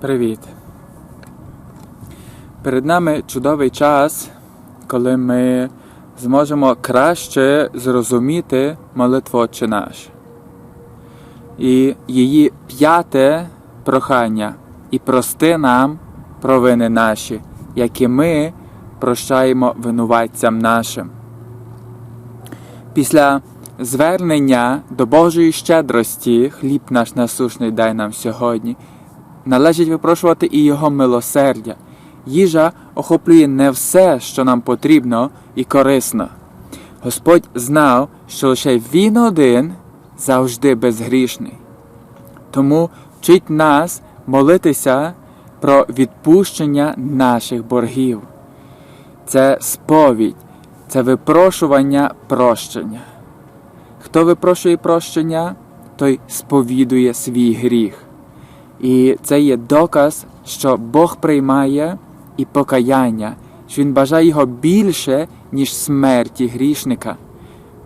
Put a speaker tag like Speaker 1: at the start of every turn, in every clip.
Speaker 1: Привіт! Перед нами чудовий час, коли ми зможемо краще зрозуміти молитву Отче наш. І її п'яте прохання і прости нам провини наші, які ми прощаємо винуватцям нашим. Після звернення до Божої щедрості, хліб наш насушний дай нам сьогодні, належить випрошувати і Його милосердя. Їжа охоплює не все, що нам потрібно і корисно. Господь знав, що лише Він один завжди безгрішний. Тому вчить нас молитися про відпущення наших боргів. Це сповідь, це випрошування прощення. Хто випрошує прощення, той сповідує свій гріх. І це є доказ, що Бог приймає і покаяння, що Він бажає його більше, ніж смерті грішника.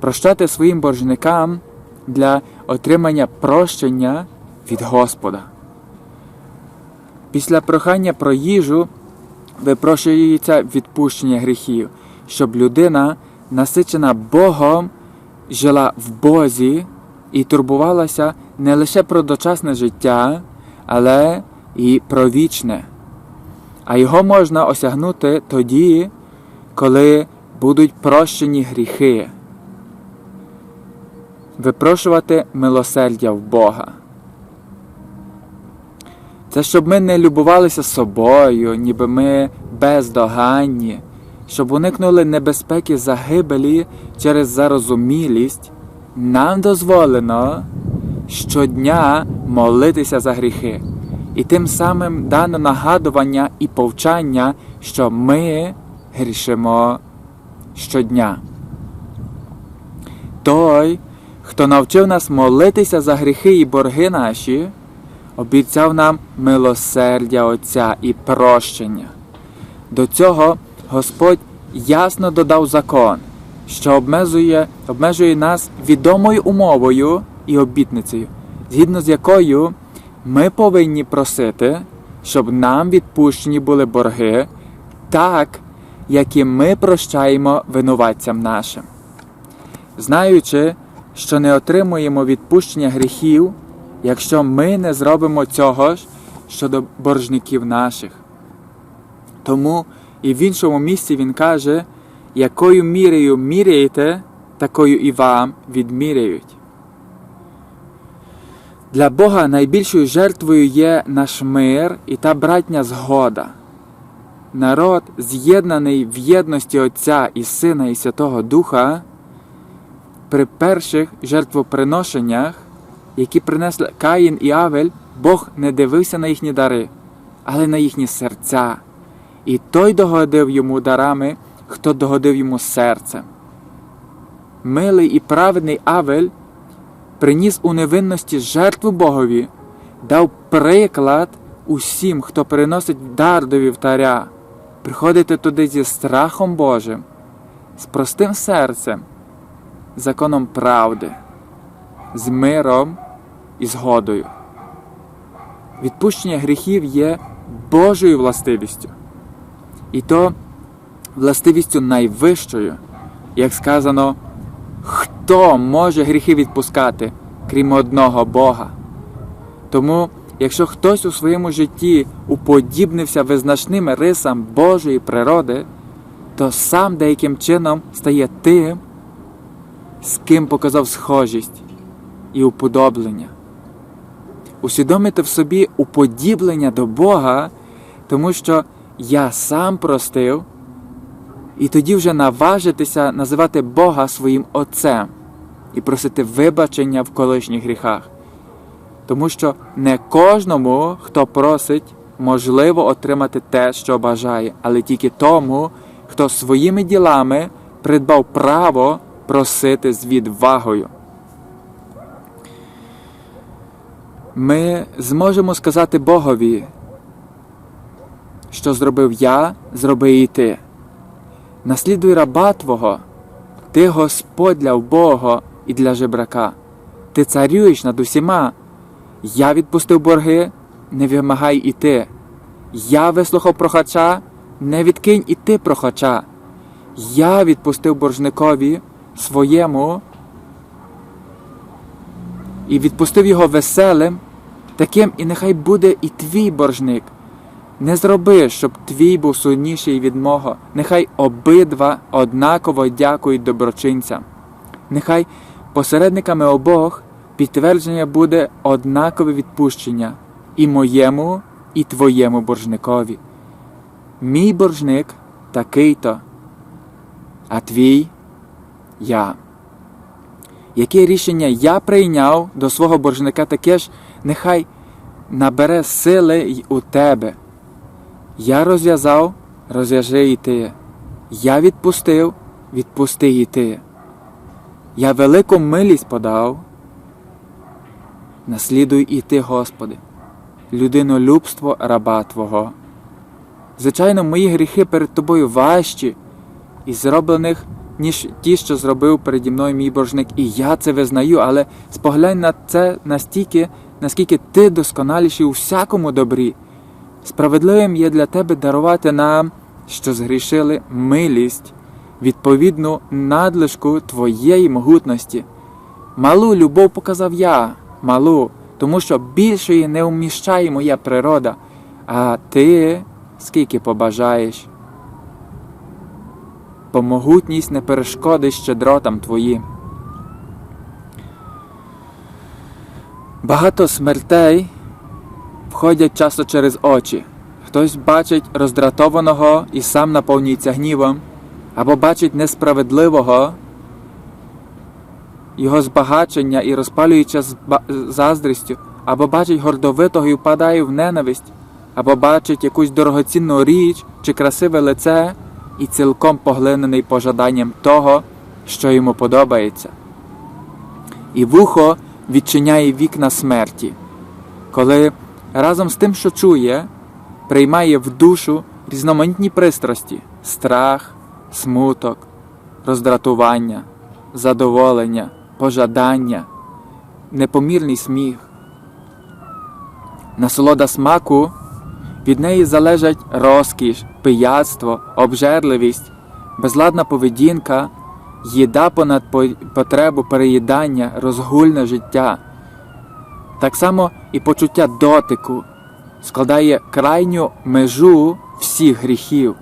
Speaker 1: Прощати своїм боржникам для отримання прощення від Господа. Після прохання про їжу випрошується відпущення гріхів, щоб людина, насичена Богом, жила в Бозі і турбувалася не лише про дочасне життя, але і про вічне. А його можна осягнути тоді, коли будуть прощені гріхи, випрошувати милосердя в Бога. Це щоб ми не любувалися собою, ніби ми бездоганні, щоб уникнули небезпеки загибелі через зарозумілість, нам дозволено щодня молитися за гріхи, і тим самим дано нагадування і повчання, що ми грішимо щодня. Той, хто навчив нас молитися за гріхи і борги наші, обіцяв нам милосердя Отця і прощення. До цього Господь ясно додав закон, що обмежує, обмежує нас відомою умовою і обітницею, згідно з якою ми повинні просити, щоб нам відпущені були борги, так, як і ми прощаємо винуватцям нашим. Знаючи, що не отримуємо відпущення гріхів, якщо ми не зробимо цього ж щодо боржників наших. Тому і в іншому місці він каже, якою мірою міряєте, такою і вам відміряють. Для Бога найбільшою жертвою є наш мир і та братня згода. Народ, з'єднаний в єдності Отця і Сина і Святого Духа, при перших жертвоприношеннях, які принесли Каїн і Авель, Бог не дивився на їхні дари, але на їхні серця. І той догодив йому дарами, хто догодив йому серцем. Милий і праведний Авель приніс у невинності жертву Богові, дав приклад усім, хто приносить дар до вівтаря, приходити туди зі страхом Божим, з простим серцем, законом правди, з миром і згодою. Відпущення гріхів є Божою властивістю, і то властивістю найвищою, як сказано, хто може гріхи відпускати, крім одного Бога. Тому, якщо хтось у своєму житті уподібнився визначними рисам Божої природи, то сам деяким чином стає тим, з ким показав схожість і уподоблення. Усвідомити в собі уподіблення до Бога, тому що я сам простив, і тоді вже наважитися називати Бога своїм Отцем і просити вибачення в колишніх гріхах. Тому що не кожному, хто просить, можливо отримати те, що бажає, але тільки тому, хто своїми ділами придбав право просити з відвагою. Ми зможемо сказати Богові, що зробив я, зроби і ти. Наслідуй раба Твого, ти Господь для вбого і для жебрака. Ти царюєш над усіма. Я відпустив борги, не вимагай і ти. Я вислухав прохача, не відкинь і ти прохача. Я відпустив боржникові своєму і відпустив його веселим, таким і нехай буде і твій боржник. Не зроби, щоб твій був сильніший від мого. Нехай обидва однаково дякують доброчинцям. Нехай посередниками обох підтвердження буде однакове відпущення і моєму, і твоєму боржникові. Мій боржник такий-то, а твій я. Яке рішення я прийняв до свого боржника, таке ж нехай набере сили й у тебе. Я розв'язав, розв'яжи і ти. Я відпустив, відпусти і ти. Я велику милість подав. Наслідуй і ти, Господи, людинолюбство раба Твого. Звичайно, мої гріхи перед тобою важчі і зроблених, ніж ті, що зробив переді мною мій боржник. І я це визнаю, але споглянь на це настільки, наскільки ти досконаліший у всякому добрі. Справедливим є для тебе дарувати нам, що згрішили милість, відповідну надлишку твоєї могутності. Малу любов показав я, малу, тому що більшої не вміщає моя природа, а ти скільки побажаєш. Бо могутність не перешкодить щедротам твоїм. Багато смертей входять часто через очі. Хтось бачить роздратованого і сам наповнюється гнівом, або бачить несправедливого його збагачення і розпалюється заздрістю, або бачить гордовитого і впадає в ненависть, або бачить якусь дорогоцінну річ чи красиве лице і цілком поглинений пожаданням того, що йому подобається. І вухо відчиняє вікна смерті, коли разом з тим, що чує, приймає в душу різноманітні пристрасті, страх, смуток, роздратування, задоволення, пожадання, непомірний сміх. Насолода смаку від неї залежать розкіш, пияцтво, обжерливість, безладна поведінка, їда понад потребу переїдання, розгульне життя. Так само і почуття дотику складає крайню межу всіх гріхів.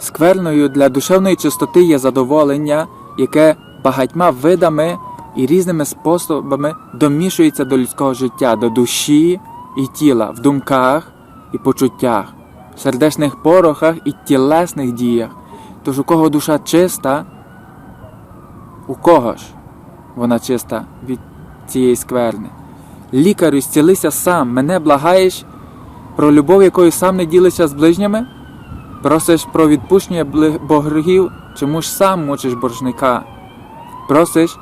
Speaker 1: Скверною для душевної чистоти є задоволення, яке багатьма видами і різними способами домішується до людського життя, до душі і тіла, в думках і почуттях, в сердечних порохах і тілесних діях. Тож у кого душа чиста, у кого ж вона чиста від цієї скверни? Лікарю, зцілися сам, мене благаєш про любов, якою сам не ділишся з ближніми? Просиш про відпущення боргів, чому ж сам мучиш боржника? Просиш,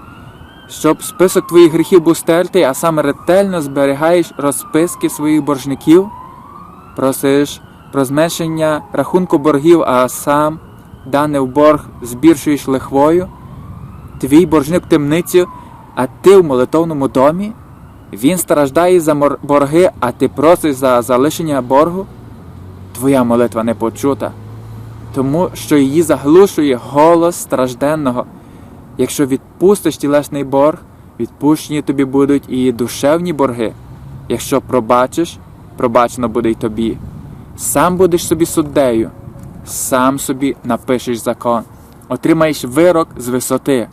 Speaker 1: щоб список твоїх гріхів був стертий, а сам ретельно зберігаєш розписки своїх боржників? Просиш про зменшення рахунку боргів, а сам дане в борг збільшуєш лихвою? Твій боржник в темницю, а ти в молитовному домі? Він страждає за борги, а ти просиш за залишення боргу? Твоя молитва не почута, тому що її заглушує голос стражденного. Якщо відпустиш тілесний борг, відпущені тобі будуть і душевні борги. Якщо пробачиш, пробачено буде й тобі. Сам будеш собі суддею, сам собі напишеш закон, отримаєш вирок з висоти,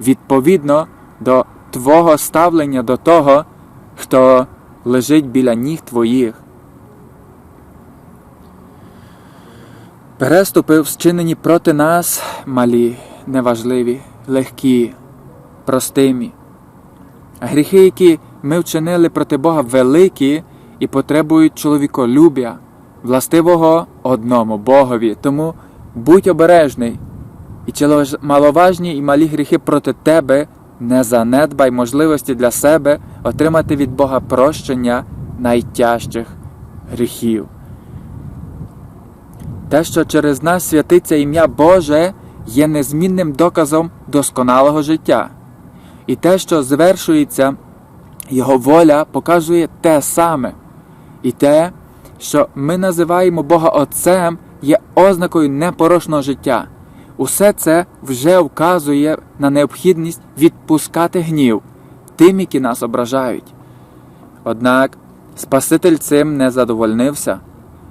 Speaker 1: відповідно до твого ставлення до того, хто лежить біля ніг твоїх. Переступи вчинені проти нас малі, неважливі, легкі, простимі. Гріхи, які ми вчинили проти Бога, великі і потребують чоловіколюбя, властивого одному Богові. Тому будь обережний, і чоловіж- маловажні і малі гріхи проти тебе не занедбай можливості для себе отримати від Бога прощення найтяжчих гріхів. Те, що через нас святиться ім'я Боже, є незмінним доказом досконалого життя. І те, що звершується Його воля показує те саме. І те, що ми називаємо Бога Отцем, є ознакою непорочного життя. Усе це вже вказує на необхідність відпускати гнів тим, які нас ображають. Однак Спаситель цим не задовольнився,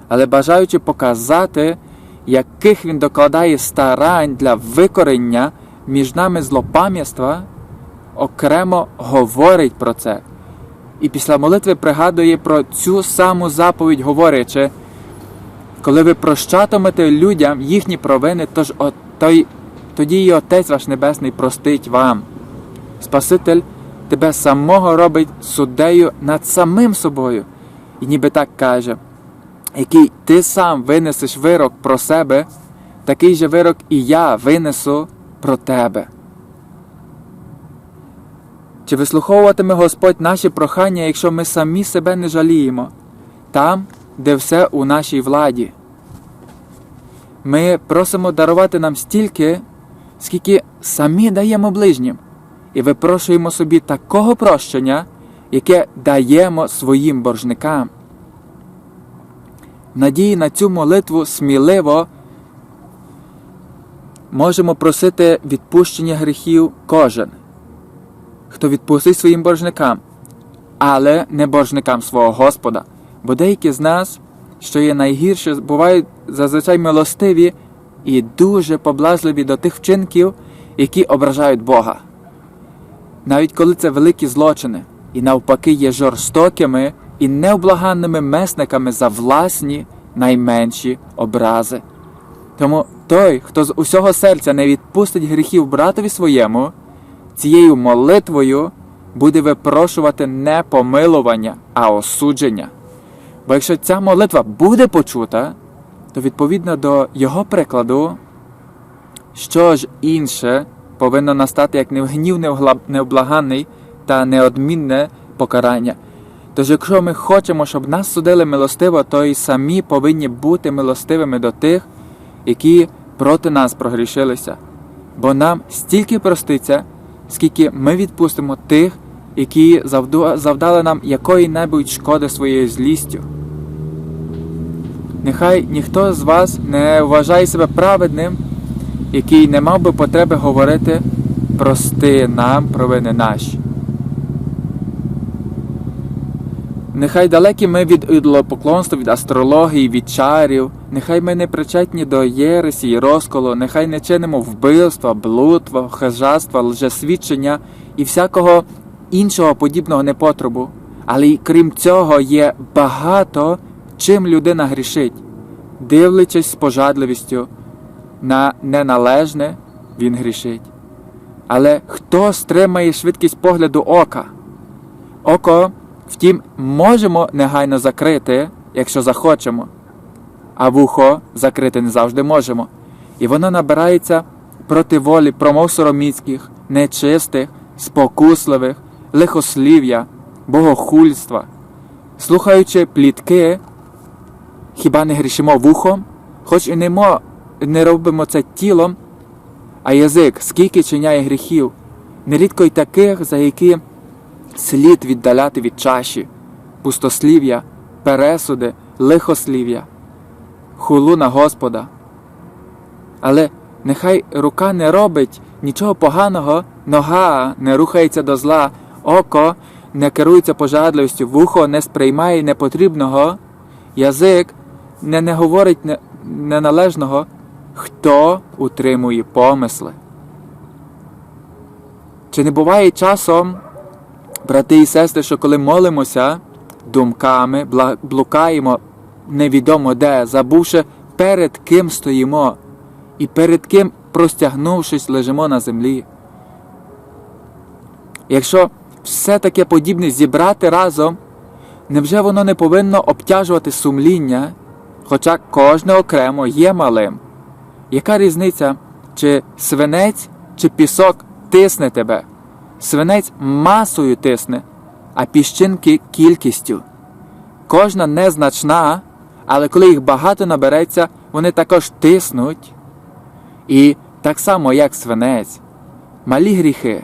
Speaker 1: але бажаючи показати, яких він докладає старань для викорення між нами злопам'ятства, окремо говорить про це. І після молитви пригадує про цю саму заповідь, говорячи, коли ви прощатимете людям їхні провини, тож от, той, тоді і Отець ваш Небесний простить вам. Спаситель тебе самого робить суддею над самим собою, і ніби так каже, який ти сам винесеш вирок про себе, такий же вирок і я винесу про тебе. Чи вислуховуватиме Господь наші прохання, якщо ми самі себе не жаліємо, там, де все у нашій владі? Ми просимо дарувати нам стільки, скільки самі даємо ближнім, і випрошуємо собі такого прощення, яке даємо своїм боржникам. Надії на цю молитву сміливо можемо просити відпущення гріхів кожен, хто відпустить своїм боржникам, але не боржникам свого Господа. Бо деякі з нас, що є найгірше, бувають зазвичай милостиві і дуже поблажливі до тих вчинків, які ображають Бога. Навіть коли це великі злочини, і навпаки є жорстокими і невблаганними месниками за власні найменші образи. Тому той, хто з усього серця не відпустить гріхів братові своєму, цією молитвою буде випрошувати не помилування, а осудження. Бо якщо ця молитва буде почута, то відповідно до його прикладу, що ж інше повинно настати як невгнів невблаганний та неодмінне покарання. Тож, якщо ми хочемо, щоб нас судили милостиво, то й самі повинні бути милостивими до тих, які проти нас прогрішилися. Бо нам стільки проститься, скільки ми відпустимо тих, які завдали нам якої-небудь шкоди своєю злістю. Нехай ніхто з вас не вважає себе праведним, який не мав би потреби говорити прости нам провини наші. Нехай далекі ми від ідолопоклонства, від астрології, від чарів, нехай ми не причетні до єресі і розколу, нехай не чинимо вбивства, блудства, хижаства, лжесвідчення і всякого іншого подібного непотребу. Але й крім цього є багато чим людина грішить, дивлячись з пожадливістю на неналежне, він грішить. Але хто стримає швидкість погляду ока? Око, втім, можемо негайно закрити, якщо захочемо, а вухо закрити не завжди можемо. І воно набирається проти волі промов сороміцьких, нечистих, спокусливих, лихослів'я, богохульства, слухаючи плітки, хіба не грішимо вухом, хоч і не, мо, не робимо це тілом, а язик скільки чиняє гріхів, нерідко й таких, за які слід віддаляти від чаші, пустослів'я, пересуди, лихослів'я, хулу на Господа. Але нехай рука не робить нічого поганого, нога не рухається до зла, око не керується пожадливістю, вухо не сприймає непотрібного, язик не, не говорить неналежного, хто утримує помисли. Чи не буває часом, брати і сестри, що коли молимося думками, блукаємо невідомо де, забувши, перед ким стоїмо, і перед ким, простягнувшись, лежимо на землі? Якщо все таке подібне зібрати разом, невже воно не повинно обтяжувати сумління, хоча кожне окремо є малим? Яка різниця, чи свинець, чи пісок тисне тебе? Свинець масою тисне, а піщинки кількістю. Кожна незначна, але коли їх багато набереться, вони також тиснуть. І так само, як свинець, малі гріхи.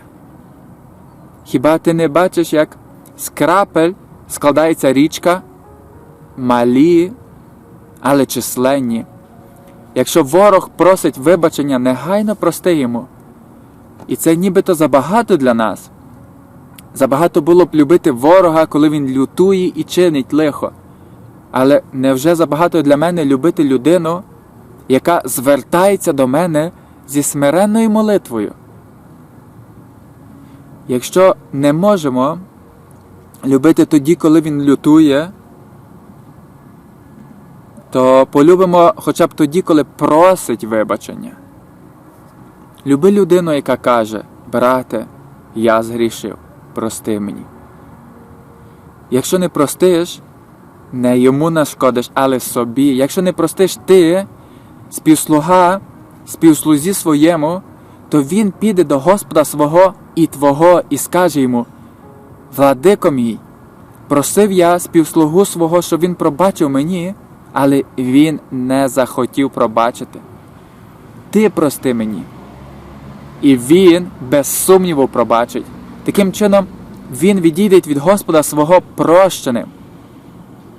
Speaker 1: Хіба ти не бачиш, як з крапель складається річка, малі, але численні. Якщо ворог просить вибачення, негайно прости йому. І це нібито забагато для нас. Забагато було б любити ворога, коли він лютує і чинить лихо. Але невже забагато для мене любити людину, яка звертається до мене зі смиренною молитвою? Якщо не можемо любити тоді, коли він лютує, то полюбимо хоча б тоді, коли просить вибачення. Люби людину, яка каже, брате, я згрішив, прости мені. Якщо не простиш, не йому нашкодиш, але собі. Якщо не простиш ти, співслуга, співслузі своєму, то він піде до Господа свого і Твого і скаже йому: Владико мій, просив я співслугу свого, щоб він пробачив мені, але він не захотів пробачити. Ти прости мені. І він без сумніву пробачить. Таким чином, він відійде від Господа свого прощеним,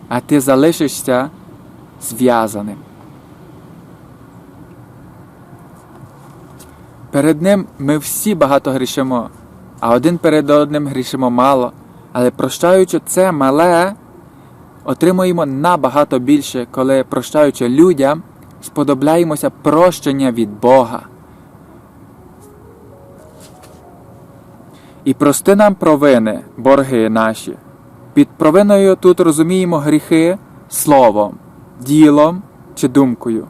Speaker 1: а ти залишишся зв'язаним. Перед ним ми всі багато грішимо, а один перед одним грішимо мало. Але прощаючи це мале, отримуємо набагато більше, коли прощаючи людям, сподобляємося прощення від Бога. І прости нам провини, борги наші. Під провиною тут розуміємо гріхи словом, ділом чи думкою,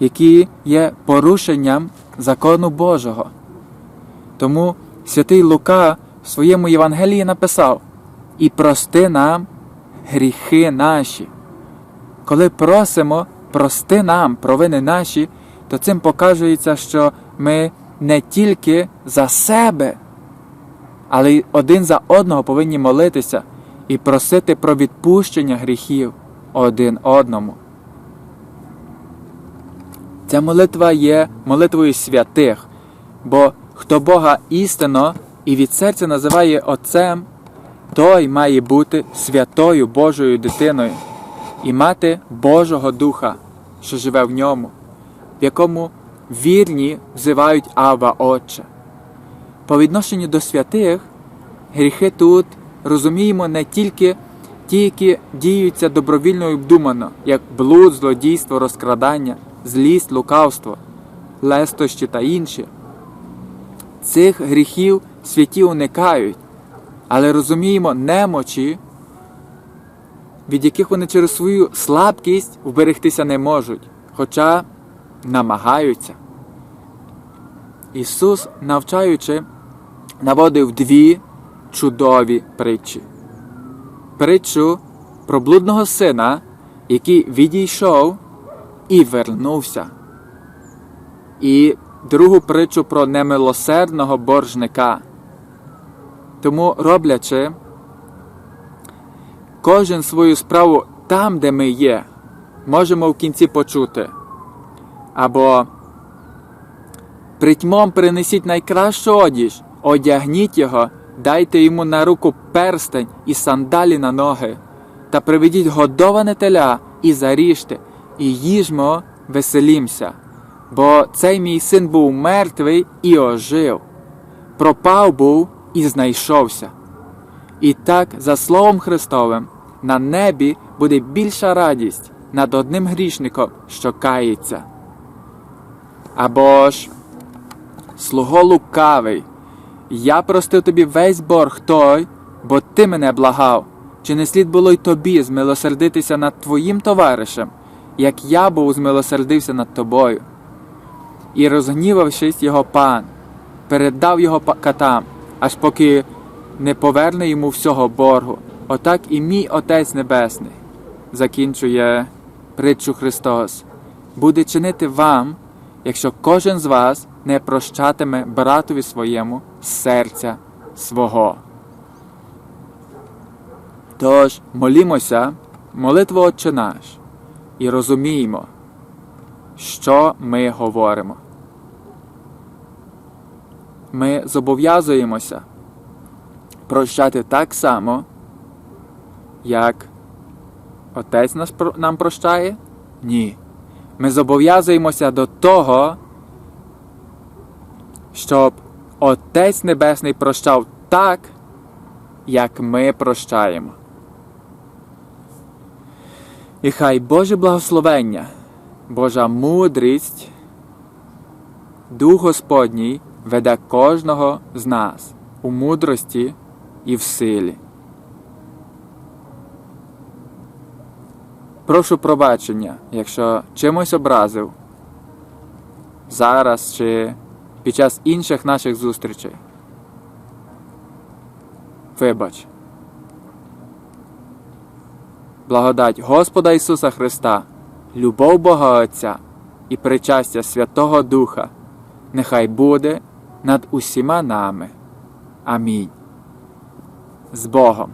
Speaker 1: які є порушенням закону Божого. Тому святий Лука в своєму Євангелії написав: І прости нам гріхи наші. Коли просимо прости нам провини наші, то цим показується, що ми не тільки за себе, але й один за одного повинні молитися і просити про відпущення гріхів один одному. Ця молитва є молитвою святих, бо хто Бога істинно і від серця називає Отцем, той має бути святою Божою дитиною і мати Божого Духа, що живе в ньому, в якому вірні взивають Ава Отче. По відношенню до святих, гріхи тут розуміємо не тільки ті, які діються добровільно і обдумано, як блуд, злодійство, розкрадання, злість, лукавство, лестощі та інші. Цих гріхів святі уникають, але розуміємо немочі, від яких вони через свою слабкість вберегтися не можуть, хоча намагаються. Ісус, навчаючи, наводив дві чудові притчі. Притчу про блудного сина, який відійшов і вернувся. І другу притчу про немилосердного боржника. Тому, роблячи кожен свою справу там, де ми є, можемо в кінці почути. Або притьмом принесіть найкращу одіж, одягніть його, дайте йому на руку перстень і сандалі на ноги, та приведіть годоване теля і заріжте, і їжмо, веселімся. Бо цей мій син був мертвий і ожив, пропав був і знайшовся. І так, за Словом Христовим, на небі буде більша радість над одним грішником, що кається. Або ж, слуго лукавий, я простив тобі весь борг той, бо ти мене благав, чи не слід було й тобі змилосердитися над твоїм товаришем, як я був змилосердився над тобою. І, розгнівавшись, його пан, передав його катам, аж поки не поверне йому всього боргу. Отак і мій Отець Небесний, закінчує притчу Христос, буде чинити вам, якщо кожен з вас не прощатиме братові своєму серця свого. Тож молімося, молитву Отче наш, і розуміємо, що ми говоримо. Ми зобов'язуємося прощати так само, як Отець нас, нам прощає? Ні. Ми зобов'язуємося до того, щоб Отець Небесний прощав так, як ми прощаємо. І хай Боже благословення, Божа мудрість, Дух Господній веде кожного з нас у мудрості і в силі. Прошу пробачення, якщо чимось образив зараз чи під час інших наших зустрічей. Вибач. Благодать Господа Ісуса Христа, любов Бога Отця і причастя Святого Духа нехай буде над усіма нами. Амінь. З Богом!